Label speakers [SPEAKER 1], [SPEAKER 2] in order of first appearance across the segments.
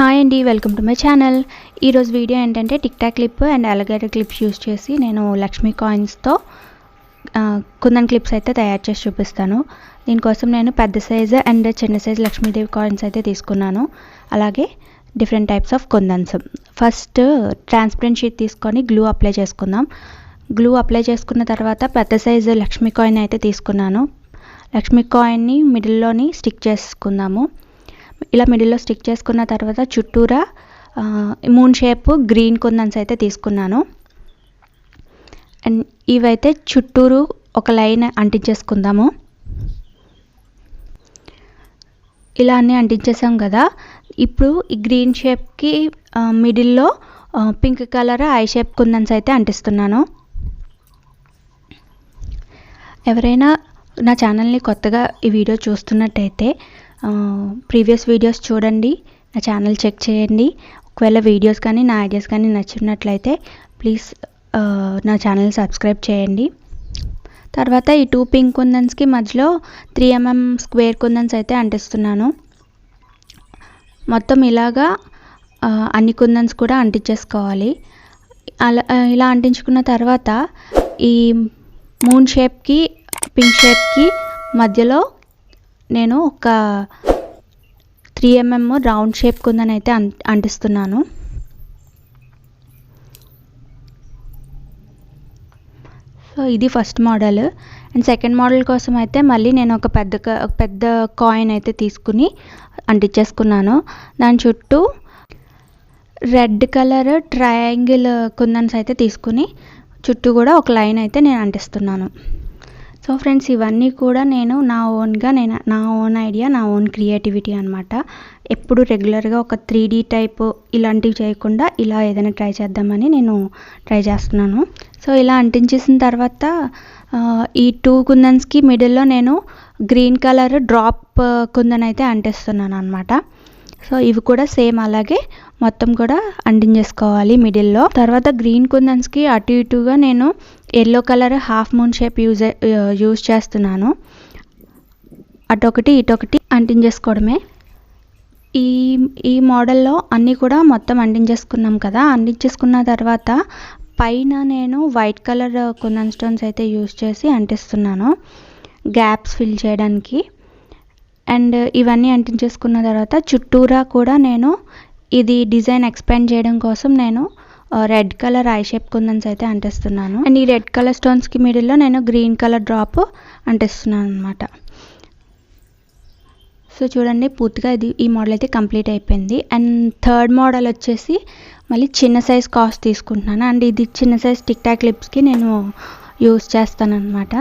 [SPEAKER 1] Hi అండి welcome to my channel ఈరోజు video ఏంటంటే TikTok clip and alligator clips use చేసి నేను లక్ష్మీ కాయిన్స్తో కుందన్ క్లిప్స్ అయితే తయారు చేసి చూపిస్తాను. దీనికోసం నేను పెద్ద సైజు అండ్ చిన్న సైజు లక్ష్మీదేవి కాయిన్స్ అయితే తీసుకున్నాను. అలాగే different types of kundans. First transparent sheet తీసుకొని గ్లూ అప్లై చేసుకుందాం. గ్లూ అప్లై చేసుకున్న తర్వాత పెద్ద సైజు లక్ష్మీ కాయిన్ అయితే తీసుకున్నాను. లక్ష్మీ కాయిన్ని మిడిల్లోని స్టిక్ చేసుకుందాము. ఇలా మిడిల్లో స్టిక్ చేసుకున్న తర్వాత చుట్టూరా మూన్ షేప్ గ్రీన్ కుందన్స్ అయితే తీసుకున్నాను. అండ్ ఇవైతే చుట్టూరు ఒక లైన్ అంటించేసుకుందాము. ఇలా అన్నీ అంటించేసాం కదా. ఇప్పుడు ఈ గ్రీన్ షేప్కి మిడిల్లో pink colour I shape kundans అయితే అంటిస్తున్నాను. ఎవరైనా నా ఛానల్ని కొత్తగా ఈ వీడియో చూస్తున్నట్టయితే ప్రీవియస్ వీడియోస్ చూడండి నా ఛానల్ చెక్ చేయండి. ఒకవేళ వీడియోస్ కానీ నా ఐడియాస్ కానీ నచ్చినట్లయితే ప్లీజ్ నా ఛానల్ సబ్స్క్రైబ్ చేయండి. తర్వాత ఈ టూ పింక్ కుందన్స్కి మధ్యలో త్రీ ఎంఎం స్క్వేర్ కుందన్స్ అయితే అంటిస్తున్నాను. మొత్తం ఇలాగా అన్ని కుందన్స్ కూడా అంటించేసుకోవాలి. అలా ఇలా అంటించుకున్న తర్వాత ఈ మూన్ షేప్కి పింక్ షేప్కి మధ్యలో నేను ఒక త్రీ ఎంఎం రౌండ్ షేప్ కుందని అయితే అంటిస్తున్నాను. సో ఇది first model and second model కోసం అయితే మళ్ళీ నేను ఒక పెద్ద పెద్ద కాయిన్ అయితే తీసుకుని అంటించేసుకున్నాను దాని చుట్టూ రెడ్ కలర్ ట్రయాంగిల్ కుందన్స్ అయితే తీసుకుని చుట్టూ కూడా ఒక లైన్ అయితే నేను అంటిస్తున్నాను. సో ఫ్రెండ్స్ ఇవన్నీ కూడా నేను నా ఓన్గా నేను నా ఓన్ ఐడియా నా ఓన్ క్రియేటివిటీ అనమాట ఎప్పుడు రెగ్యులర్గా ఒక త్రీ డీ టైప్ ఇలాంటివి చేయకుండా ఇలా ఏదైనా ట్రై చేద్దామని నేను ట్రై చేస్తున్నాను. సో ఇలా అంటించేసిన తర్వాత ఈ టూ కుందన్స్కి మిడిల్లో నేను గ్రీన్ కలర్ డ్రాప్ కుందన్ అయితే అంటిస్తున్నాను అనమాట సో ఇవి కూడా సేమ్ అలాగే మొత్తం కూడా అంటించేసుకోవాలి మిడిల్లో. తర్వాత గ్రీన్ కుందన్స్కి అటు ఇటుగా నేను yellow colour half moon shape use use చేస్తున్నాను. అటొకటి ఇటొకటి అంటించేసుకోవడమే. ఈ ఈ మోడల్లో అన్నీ కూడా మొత్తం అంటించేసుకున్నాం కదా. అంటించేసుకున్న తర్వాత పైన నేను వైట్ కలర్ కుందన్ స్టోన్స్ అయితే యూజ్ చేసి అంటిస్తున్నాను. గ్యాప్స్ ఫిల్ చేయడానికి. అండ్ ఇవన్నీ అంటించేసుకున్న తర్వాత చుట్టూరా కూడా నేను ఇది డిజైన్ ఎక్స్పాండ్ చేయడం కోసం నేను red colour I shape kundans అయితే అంటిస్తున్నాను. అండ్ ఈ రెడ్ కలర్ స్టోన్స్కి మిడిల్లో నేను గ్రీన్ కలర్ డ్రాప్ అంటిస్తున్నాను అనమాట సో చూడండి పూర్తిగా ఇది ఈ మోడల్ అయితే కంప్లీట్ అయిపోయింది. అండ్ థర్డ్ మోడల్ వచ్చేసి మళ్ళీ చిన్న సైజ్ కాస్ట్ తీసుకుంటున్నాను. అండ్ ఇది చిన్న సైజ్ టిక్ టాక్ లిప్స్కి నేను యూస్ చేస్తాను అనమాట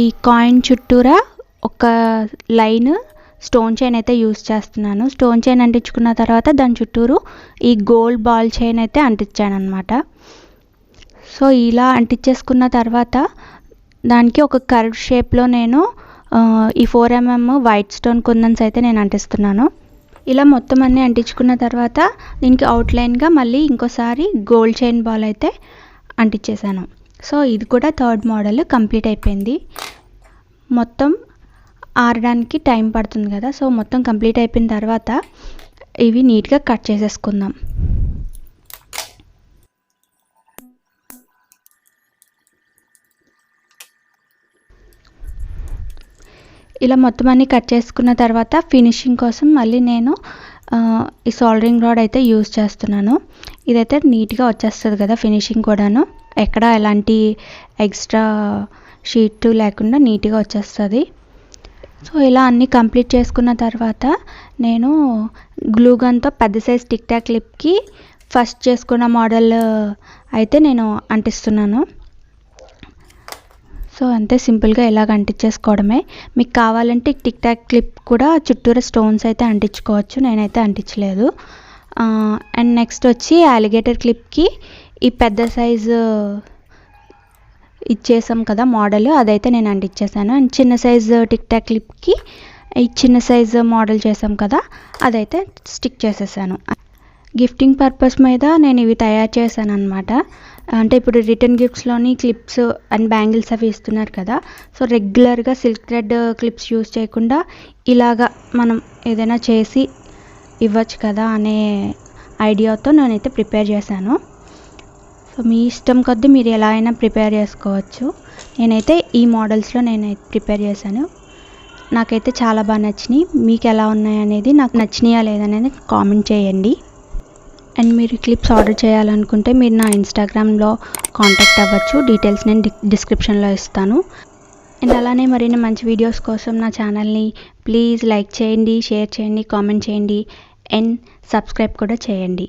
[SPEAKER 1] ఈ కాయిన్ చుట్టూరా ఒక లైన్ స్టోన్ చైన్ అయితే యూస్ చేస్తున్నాను. స్టోన్ చైన్ అంటించుకున్న తర్వాత దాని చుట్టూరు ఈ గోల్డ్ బాల్ చైన్ అయితే అంటించాను అనమాట సో ఇలా అంటించేసుకున్న తర్వాత దానికి ఒక కర్వ్ షేప్లో నేను ఈ four MM white stone kundans అయితే నేను అంటిస్తున్నాను. ఇలా మొత్తం అన్నీ అంటించుకున్న తర్వాత దీనికి అవుట్లైన్గా మళ్ళీ ఇంకోసారి గోల్డ్ చైన్ బాల్ అయితే అంటించేసాను సో ఇది కూడా థర్డ్ మోడల్ కంప్లీట్ అయిపోయింది. మొత్తం ఆరడానికి టైం పడుతుంది కదా సో మొత్తం కంప్లీట్ అయిపోయిన తర్వాత ఇవి నీట్గా కట్ చేసేసుకుందాం. ఇలా మొత్తం అన్ని కట్ చేసుకున్న తర్వాత ఫినిషింగ్ కోసం మళ్ళీ నేను ఈ సోల్డరింగ్ రాడ్ అయితే యూజ్ చేస్తున్నాను. ఇదైతే నీట్గా వచ్చేస్తుంది కదా ఫినిషింగ్ కూడాను. ఎక్కడ ఎలాంటి ఎక్స్ట్రా షీట్ లేకుండా నీట్గా వచ్చేస్తుంది. సో ఇలా అన్నీ కంప్లీట్ చేసుకున్న తర్వాత నేను గ్లూగన్తో పెద్ద సైజ్ టిక్ టాక్ క్లిప్కి ఫస్ట్ చేసుకున్న మోడల్ అయితే నేను అంటిస్తున్నాను. సో అంతే సింపుల్గా ఇలాగ అంటించేసుకోవడమే. మీకు కావాలంటే టిక్ టాక్ క్లిప్ కూడా చుట్టూరా స్టోన్స్ అయితే అంటించుకోవచ్చు. నేనైతే అంటించలేదు. అండ్ నెక్స్ట్ వచ్చి అలిగేటర్ క్లిప్కి ఈ పెద్ద సైజు ఇచ్చేసాం కదా మోడల్ అదైతే నేను అంటించేసాను అండ్ చిన్న సైజు టిక్ టాక్ క్లిప్కి ఈ చిన్న సైజు మోడల్ చేసాం కదా అదైతే స్టిక్ చేసేసాను. గిఫ్టింగ్ పర్పస్ మీద నేను ఇవి తయారు చేశాను అనమాట అంటే ఇప్పుడు రిటర్న్ గిఫ్ట్స్లోని క్లిప్స్ అండ్ బ్యాంగిల్స్ అవి ఇస్తున్నారు కదా సో రెగ్యులర్గా సిల్క్ థ్రెడ్ క్లిప్స్ యూస్ చేయకుండా ఇలాగా మనం ఏదైనా చేసి ఇవ్వచ్చు కదా అనే ఐడియాతో నేనైతే ప్రిపేర్ చేశాను. సో మీ ఇష్టం కొద్దీ మీరు ఎలా అయినా ప్రిపేర్ చేసుకోవచ్చు. నేనైతే ఈ మోడల్స్లో నేను ప్రిపేర్ చేశాను. నాకైతే చాలా బాగా నచ్చినాయి. మీకు ఎలా ఉన్నాయి అనేది నాకు నచ్చినాయా లేదనేది కామెంట్ చేయండి. అండ్ మీరు క్లిప్స్ ఆర్డర్ చేయాలనుకుంటే మీరు నా ఇన్స్టాగ్రామ్లో కాంటాక్ట్ అవ్వచ్చు. డీటెయిల్స్ నేను డి డిస్క్రిప్షన్లో ఇస్తాను. అండ్ అలానే మరిన్ని మంచి వీడియోస్ కోసం నా ఛానల్ని ప్లీజ్ లైక్ చేయండి షేర్ చేయండి కామెంట్ చేయండి. అండ్ సబ్స్క్రైబ్ కూడా చేయండి.